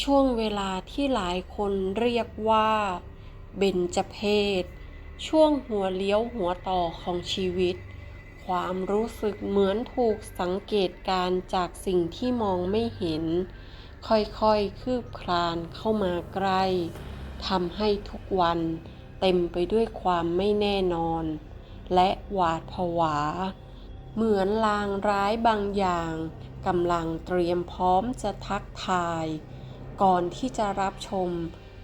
ช่วงเวลาที่หลายคนเรียกว่า เบญจเพศ ช่วงหัวเลี้ยวหัวต่อของชีวิต ความรู้สึกเหมือนถูกสังเกตการจากสิ่งที่มองไม่เห็น ค่อยๆ คืบคลานเข้ามาใกล้ทำให้ทุกวันเต็มไปด้วยความไม่แน่นอน และหวาดผวา เหมือนลางร้ายบางอย่างกำลังเตรียมพร้อมจะทักทาย ก่อนที่จะรับชม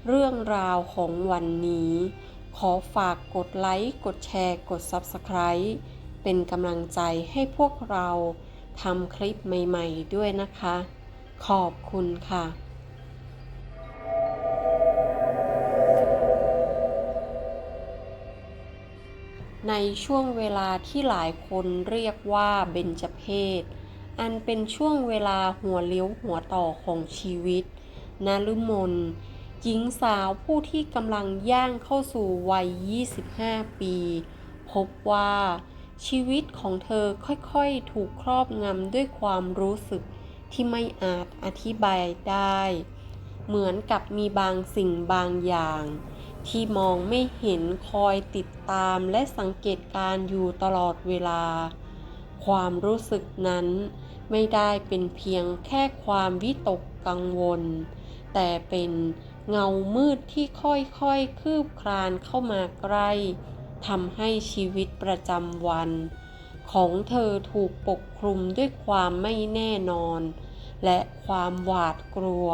เรื่องราวของวันนี้ ขอฝากกดไลค์ กดแชร์ กด Subscribe เป็นกำลังใจให้พวกเราทำคลิปใหม่ๆด้วยนะคะ ขอบคุณค่ะ ในช่วงเวลาที่หลายคนเรียกว่าเบญจเพศ อันเป็นช่วงเวลาหัวเลี้ยวหัวต่อของชีวิต นฤมลหญิงสาวผู้ที่กำลังย่างเข้าสู่วัย 25 ปี พบว่าชีวิตของเธอค่อยๆ ถูกครอบงำด้วยความรู้สึกที่ไม่อาจอธิบายได้ เหมือนกับมีบางสิ่งบางอย่าง ที่มองไม่เห็นคอยติดตามและสังเกตการอยู่ตลอดเวลา ความรู้สึกนั้นไม่ได้เป็นเพียงแค่ความวิตกกังวล แต่เป็นเงามืดที่ค่อยๆ คืบคลานเข้ามาใกล้ทำให้ชีวิตประจำวัน ของเธอถูกปกคลุมด้วยความไม่แน่นอน และความหวาดกลัว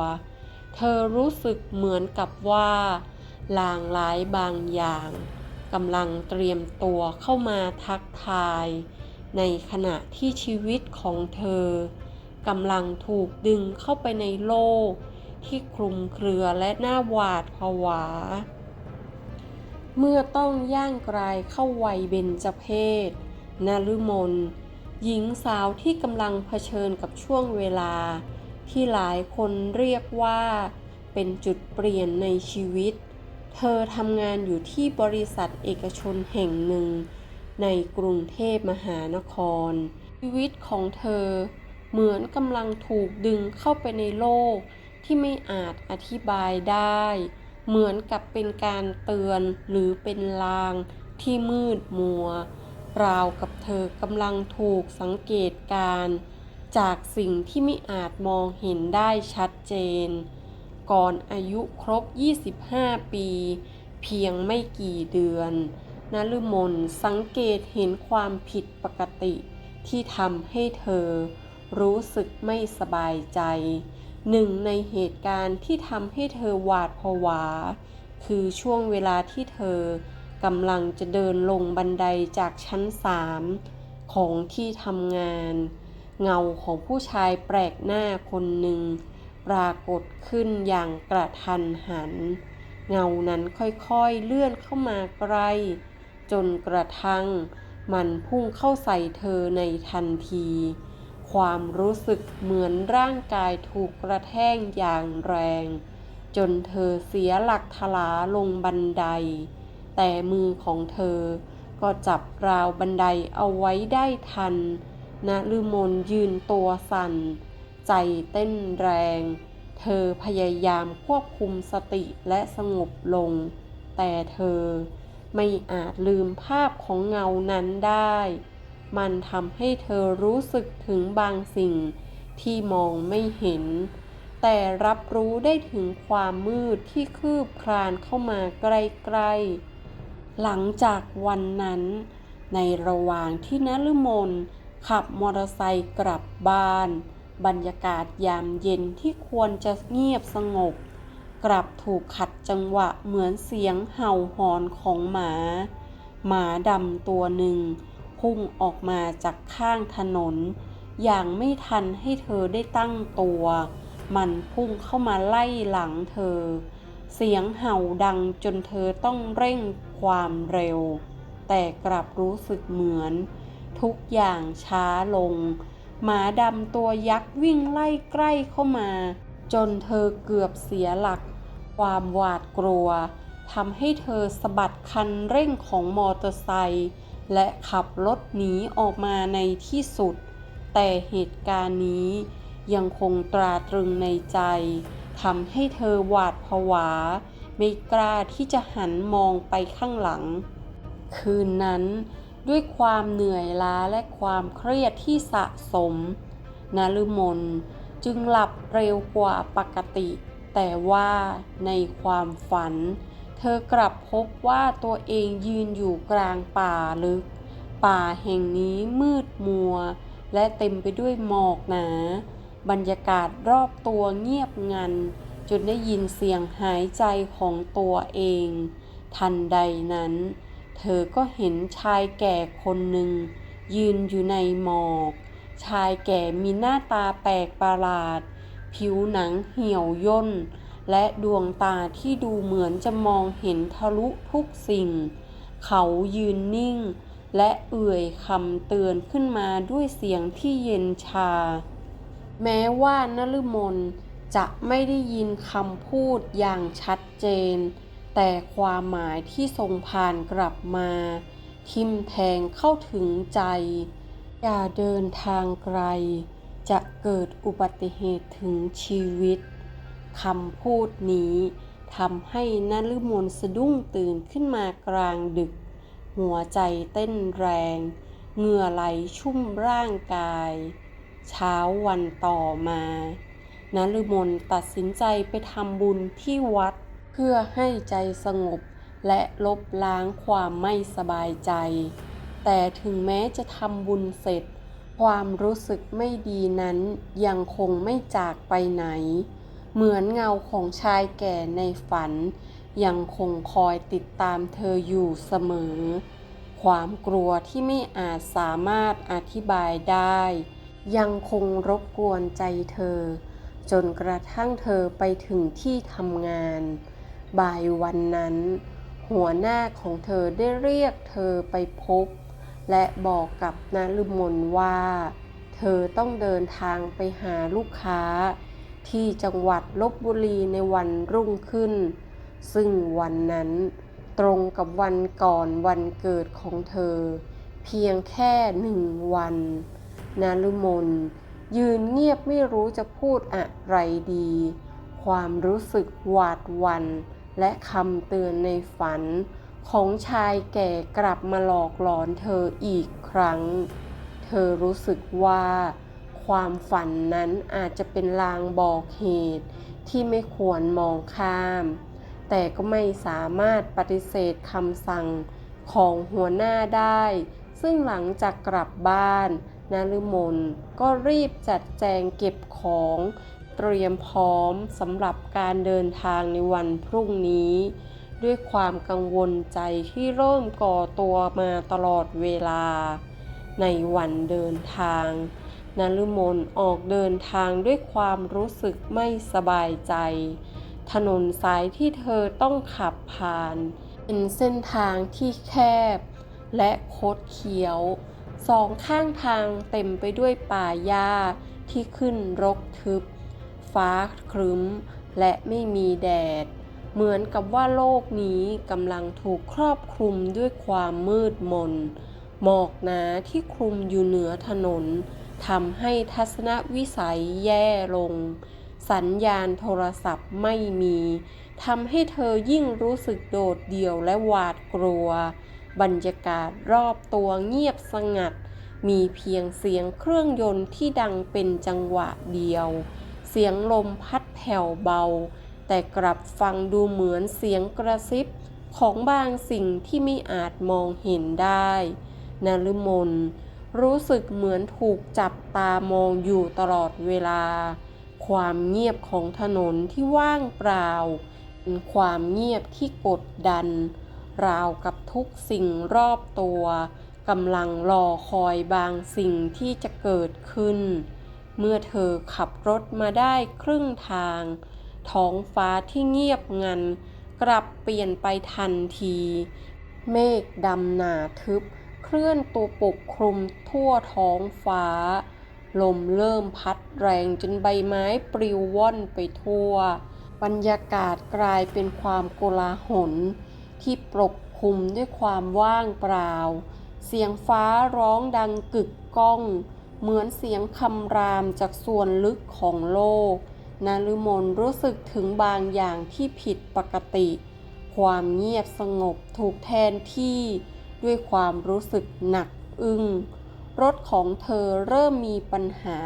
เธอรู้สึกเหมือนกับว่าลางร้ายบางอย่างกำลังเตรียมตัวเข้ามาทักทาย ในขณะที่ชีวิตของเธอกำลังถูกดึงเข้าไปในโลก ที่คลุมเครือและน่าหวาดผวา เมื่อต้องย่างกลายเข้าวัยเบญจเพศนฤมลหญิงสาวที่กำลังเผชิญกับช่วงเวลา ที่หลายคนเรียกว่า เป็นจุดเปลี่ยนในชีวิต เธอทำงานอยู่ที่บริษัทเอกชนแห่งหนึ่ง ในกรุงเทพมหานคร ชีวิตของเธอเหมือนกำลังถูกดึงเข้าไปในโลก ที่ไม่อาจอธิบายได้ เหมือนกับเป็นการเตือนหรือเป็นลางที่มืดมัว ราวกับเธอกำลังถูกสังเกตการ จากสิ่งที่ไม่อาจมองเห็นได้ชัดเจน ก่อนอายุครบ 25 ปี เพียงไม่กี่เดือนนฤมลสังเกตเห็นความผิดปกติที่ทำให้เธอรู้สึกไม่สบายใจ หนึ่งในเหตุการณ์ที่ทำให้เธอหวาดผวา คือช่วงเวลาที่เธอกำลังจะเดินลงบันไดจากชั้นสามของที่ทำงาน เงาของผู้ชายแปลกหน้าคนหนึ่ง ปรากฏขึ้นอย่างกระทันหัน เงานั้นค่อยๆเลื่อนเข้ามาใกล้ จนกระทั่งมันพุ่งเข้าใส่เธอในทันที ความรู้สึกเหมือนร่างกายถูกกระแทกอย่างแรง จนเธอเสียหลักทลาลงบันได แต่มือของเธอก็จับราวบันไดเอาไว้ได้ทันนะลืมนยืนตัวสั่น ใจเต้นแรง เธอพยายามควบคุมสติและสงบลง แต่เธอไม่อาจลืมภาพของเงานั้นได้ มันทำให้เธอรู้สึกถึงบางสิ่งที่มองไม่เห็น แต่รับรู้ได้ถึงความมืดที่คืบคลานเข้ามาใกล้ๆ หลังจากวันนั้น ในระหว่างที่นฤมลขับมอเตอร์ไซค์กลับบ้าน บรรยากาศยามเย็นที่ควรจะเงียบสงบ กลับถูกขัดจังหวะเหมือนเสียงเห่าหอนของหมา หมาดำตัวหนึ่ง พุ่งออกมาจากข้างถนน อย่างไม่ทันให้เธอได้ตั้งตัว มันพุ่งเข้ามาไล่หลังเธอ เสียงเห่าดังจนเธอต้องเร่งความเร็ว แต่กลับรู้สึกเหมือน ทุกอย่างช้าลง หมาดำตัวยักษ์วิ่งไล่ใกล้เข้ามา จนเธอเกือบเสียหลัก ความหวาดกลัวทำให้เธอสะบัดคันเร่งของมอเตอร์ไซค์ และขับรถหนีออกมาในที่สุด แต่เหตุการณ์นี้ยังคงตราตรึงในใจทำให้เธอหวาดผวา ไม่กล้าที่จะหันมองไปข้างหลัง คืนนั้นด้วยความเหนื่อยล้าและความเครียดที่สะสมนฤมลจึงหลับเร็วกว่าปกติ แต่ว่าในความฝัน ธอกลับพบว่าตัวเองยืนอยู่กลางป่าลึก ป่าแห่งนี้มืดมัว และเต็มไปด้วยหมอกหนา บรรยากาศรอบตัวเงียบงัน จนได้ยินเสียงหายใจของตัวเอง ทันใดนั้น เธอก็เห็นชายแก่คนหนึ่ง ยืนอยู่ในหมอก ชายแก่มีหน้าตาแปลกประหลาด ผิวหนังเหี่ยวย่น และดวงตาที่ดูเหมือนจะมองเห็นทะลุทุกสิ่ง เขายืนนิ่ง และเอื่อยคำเตือนขึ้นมาด้วยเสียงที่เย็นชา แม้ว่านฤมลจะไม่ได้ยินคำพูดอย่างชัดเจน แต่ความหมายที่ส่งผ่านกลับมา ทิมแทงเข้าถึงใจ อย่าเดินทางไกล จะเกิดอุบัติเหตุถึงชีวิต คำพูดนี้ทำให้นฤมลสะดุ้งตื่นขึ้นมากลางดึก หัวใจเต้นแรง เหงื่อไหลชุ่มร่างกาย เช้าวันต่อมานฤมลตัดสินใจไปทำบุญที่วัด เพื่อให้ใจสงบและลบล้างความไม่สบายใจ แต่ถึงแม้จะทำบุญเสร็จ ความรู้สึกไม่ดีนั้นยังคงไม่จากไปไหน เหมือนเงาของชายแก่ในฝัน ยังคงคอยติดตามเธออยู่เสมอ ความกลัวที่ไม่อาจสามารถอธิบายได้ ยังคงรบกวนใจเธอ จนกระทั่งเธอไปถึงที่ทำงาน บ่ายวันนั้น หัวหน้าของเธอได้เรียกเธอไปพบ และบอกกับนฤมลว่า เธอต้องเดินทางไปหาลูกค้า ที่จังหวัดลบบุรีในวันรุ่งขึ้น ซึ่งวันนั้นตรงกับวันก่อนวันเกิดของเธอ เพียงแค่หนึ่งวันนฤมลยืนเงียบไม่รู้จะพูดอะไรดี ความรู้สึกหวาดวันและคำเตือนในฝันของชายแก่กลับมาหลอกหลอนเธออีกครั้ง เธอรู้สึกว่า ความฝันนั้นอาจจะเป็นลางบอกเหตุที่ไม่ควรมองข้าม แต่ก็ไม่สามารถปฏิเสธคำสั่งของหัวหน้าได้ ซึ่งหลังจากกลับบ้านนฤมลก็รีบจัดแจงเก็บของเตรียมพร้อมสำหรับการเดินทางในวันพรุ่งนี้ ด้วยความกังวลใจที่เริ่มก่อตัวมาตลอดเวลา ในวันเดินทาง นฤมลออกเดินทางด้วยความรู้สึกไม่สบายใจ ถนนสายที่เธอต้องขับผ่าน เป็นเส้นทางที่แคบ และคดเคี้ยว สองข้างทางเต็มไปด้วยป่าหญ้าที่ขึ้นรกทึบ ฟ้าครึ้ม และไม่มีแดด เหมือนกับว่าโลกนี้กำลังถูกครอบคลุมด้วยความมืดมน หมอกหนาที่คลุมอยู่เหนือถนน ทำให้ทัศนวิสัยแย่ลง สัญญาณโทรศัพท์ไม่มีทำให้เธอยิ่งรู้สึกโดดเดี่ยวและหวาดกลัว บรรยากาศรอบตัวเงียบสงัด มีเพียงเสียงเครื่องยนต์ที่ดังเป็นจังหวะเดียว เสียงลมพัดแผ่วเบา แต่กลับฟังดูเหมือนเสียงกระซิบของบางสิ่งที่ไม่อาจมองเห็นได้นฤมล รู้สึกเหมือนถูกจับตามองอยู่ตลอดเวลา ความเงียบของถนนที่ว่างเปล่า เป็นความเงียบที่กดดัน ราวกับทุกสิ่งรอบตัวกำลังรอคอยบางสิ่งที่จะเกิดขึ้น เมื่อเธอขับรถมาได้ครึ่งทาง ท้องฟ้าที่เงียบงัน กลับเปลี่ยนไปทันที เมฆดำหนาทึบ เคลื่อนตัวปกคลุมทั่วท้องฟ้า ลมเริ่มพัดแรงจนใบไม้ปลิวว่อนไปทั่ว บรรยากาศกลายเป็นความโกลาหลที่ปกคลุมด้วยความว่างเปล่า เสียงฟ้าร้องดังกึกก้อง เหมือนเสียงคำรามจากส่วนลึกของโลกนารุมนรู้สึกถึงบางอย่างที่ผิดปกติ ความเงียบสงบถูกแทนที่ ด้วยความรู้สึกหนักอึ้งรถของเธอเริ่มมีปัญหา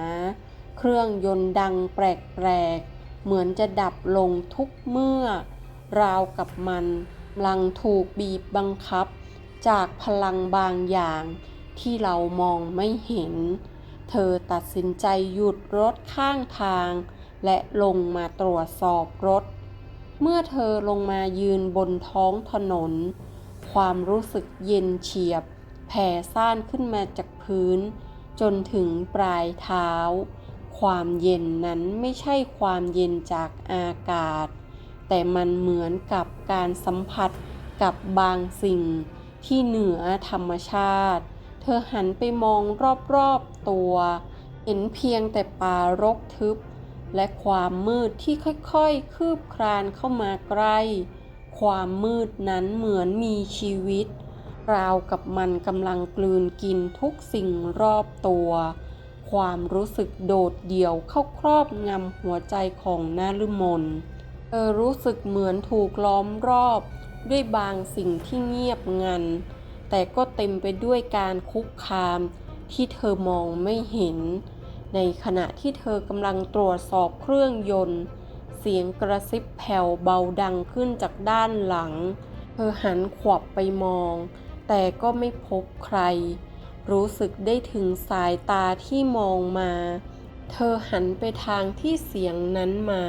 เครื่องยนต์ดังแปลกๆ เหมือนจะดับลงทุกเมื่อ ราวกับมันลังถูกบีบบังคับ จากพลังบางอย่างที่เรามองไม่เห็น เธอตัดสินใจหยุดรถข้างทาง และลงมาตรวจสอบรถ เมื่อเธอลงมายืนบนท้องถนน ความรู้สึกเย็นเฉียบ แผ่ซ่านขึ้นมาจากพื้น จนถึงปลายเท้า ความเย็นนั้นไม่ใช่ความเย็นจากอากาศ แต่มันเหมือนกับการสัมผัสกับบางสิ่งที่เหนือธรรมชาติ เธอหันไปมองรอบๆตัว เห็นเพียงแต่ป่ารกทึบ และความมืดที่ค่อยๆ คืบคลานเข้ามาใกล้ ความมืดนั้นเหมือนมีชีวิต ราวกับมันกำลังกลืนกินทุกสิ่งรอบตัว ความรู้สึกโดดเดี่ยวเข้าครอบงำหัวใจของนารุมนเธอรู้สึกเหมือนถูกล้อมรอบด้วยบางสิ่งที่เงียบงัน แต่ก็เต็มไปด้วยการคุกคามที่เธอมองไม่เห็น ในขณะที่เธอกำลังตรวจสอบเครื่องยนต์ เสียงกระซิบแผ่วเบาดังขึ้นจากด้านหลัง เธอหันขวับไปมอง แต่ก็ไม่พบใคร รู้สึกได้ถึงสายตาที่มองมา เธอหันไปทางที่เสียงนั้นมา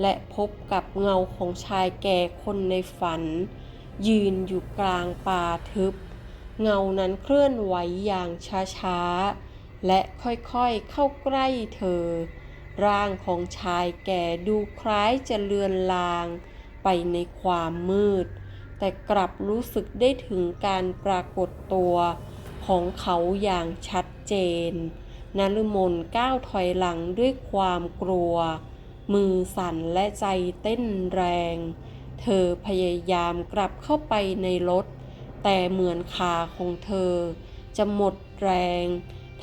และพบกับเงาของชายแก่คนในฝัน ยืนอยู่กลางป่าทึบ เงานั้นเคลื่อนไหวอย่างช้าๆ และค่อยๆเข้าใกล้เธอ ร่างของชายแก่ดูคล้ายจะเลือนลางไปในความมืด แต่กลับรู้สึกได้ถึงการปรากฏตัวของเขาอย่างชัดเจนนฤมลก้าวถอยหลังด้วยความกลัว มือสั่นและใจเต้นแรง เธอพยายามกลับเข้าไปในรถ แต่เหมือนขาของเธอ จะหมดแรง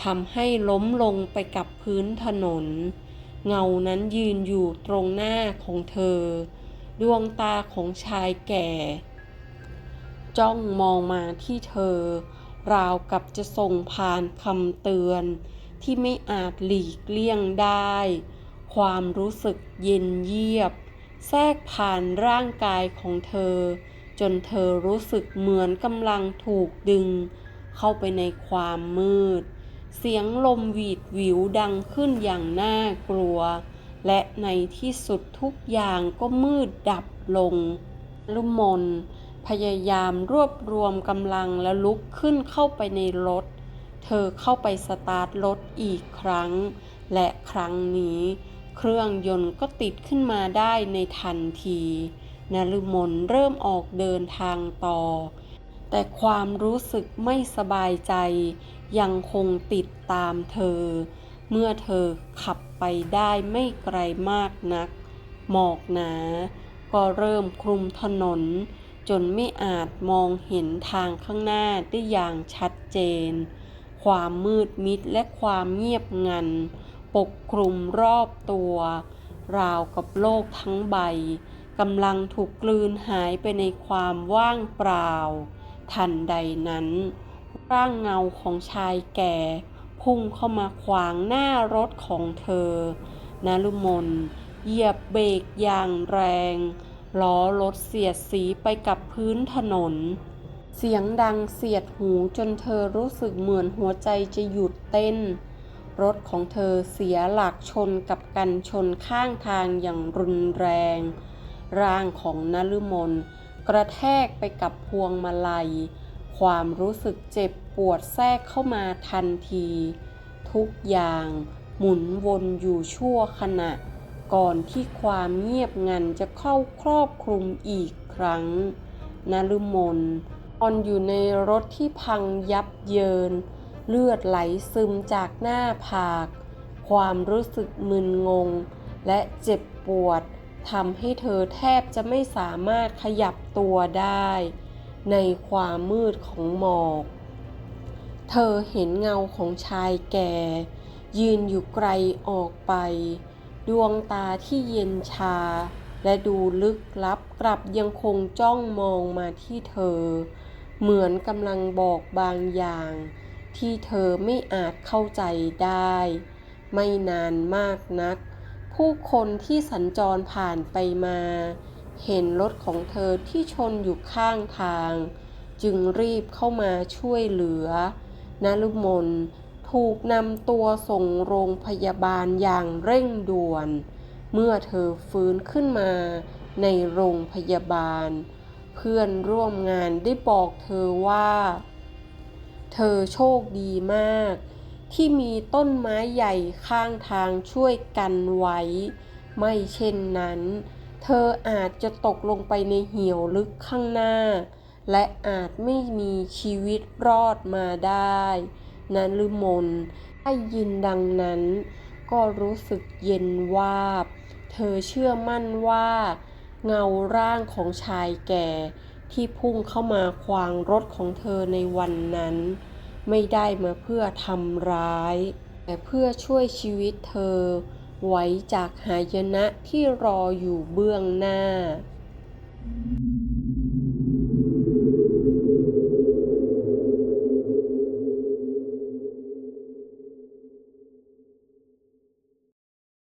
ทำให้ล้มลงไปกับพื้นถนน เงานั้นยืนอยู่ตรงหน้าของเธอ ดวงตาของชายแก่ จ้องมองมาที่เธอ ราวกับจะส่งผ่านคำเตือน ที่ไม่อาจหลีกเลี่ยงได้ ความรู้สึกเย็นเยียบ แทรกผ่านร่างกายของเธอ จนเธอรู้สึกเหมือนกำลังถูกดึง เข้าไปในความมืด เสียงลมหวีดหวิวดังขึ้นอย่างน่ากลัว และในที่สุดทุกอย่างก็มืดดับลงลุมนพยายามรวบรวมกำลังแล้วลุกขึ้นเข้าไปในรถ เธอเข้าไปสตาร์ทรถอีกครั้ง และครั้งนี้ เครื่องยนต์ก็ติดขึ้นมาได้ในทันทีนฤมลเริ่มออกเดินทางต่อ แต่ความรู้สึกไม่สบายใจ ยังคงติดตามเธอ เมื่อเธอขับไปได้ไม่ไกลมากนัก หมอกหนา ก็เริ่มคลุมถนน จนไม่อาจมองเห็นทางข้างหน้าได้อย่างชัดเจน ความมืดมิดและความเงียบงัน ปกคลุมรอบตัว ราวกับโลกทั้งใบกำลังถูกกลืนหายไปในความว่างเปล่า ทันใดนั้น ร่างเงาของชายแก่ พุ่งเข้ามาขวางหน้ารถของเธอ นารุมนเหยียบเบรกอย่างแรงล้อรถเสียดสีไปกับพื้นถนน เสียงดังเสียดหูจนเธอรู้สึกเหมือนหัวใจจะหยุดเต้น รถของเธอเสียหลักชนกับกันชนข้างทางอย่างรุนแรง ร่างของนฤมลกระแทกไปกับพวงมาลัย ความรู้สึกเจ็บ ปวดแทรกเข้ามาทันที ทุกอย่างหมุนวนอยู่ชั่วขณะ ก่อนที่ความเงียบงันจะเข้าครอบคลุมอีกครั้งนฤมลนอนอยู่ในรถที่พังยับเยิน เลือดไหลซึมจากหน้าผาก ความรู้สึกมึนงง และเจ็บปวดทำให้เธอแทบจะไม่สามารถขยับตัวได้ ในความมืดของหมอก เธอเห็นเงาของชายแก่ ยืนอยู่ไกลออกไป ดวงตาที่เย็นชา และดูลึกลับกลับยังคงจ้องมองมาที่เธอ เหมือนกำลังบอกบางอย่าง ที่เธอไม่อาจเข้าใจได้ ไม่นานมากนัก ผู้คนที่สัญจรผ่านไปมา เห็นรถของเธอที่ชนอยู่ข้างทาง จึงรีบเข้ามาช่วยเหลือ นลุมนถูกนำตัวส่งโรงพยาบาลอย่างเร่งด่วน เมื่อเธอฟื้นขึ้นมาในโรงพยาบาล เพื่อนร่วมงานได้บอกเธอว่า เธอโชคดีมาก ที่มีต้นไม้ใหญ่ข้างทางช่วยกันไว้ ไม่เช่นนั้น เธออาจจะตกลงไปในเหี่ยวลึกข้างหน้า และอาจไม่มีชีวิตรอดมาได้ นันลืมนได้ยินดังนั้น ก็รู้สึกเย็นวาบ เธอเชื่อมั่นว่า เงาร่างของชายแก่ ที่พุ่งเข้ามาขวางรถของเธอในวันนั้น ไม่ได้มาเพื่อทำร้าย แต่เพื่อช่วยชีวิตเธอ ไว้จากหายนะที่รออยู่เบื้องหน้า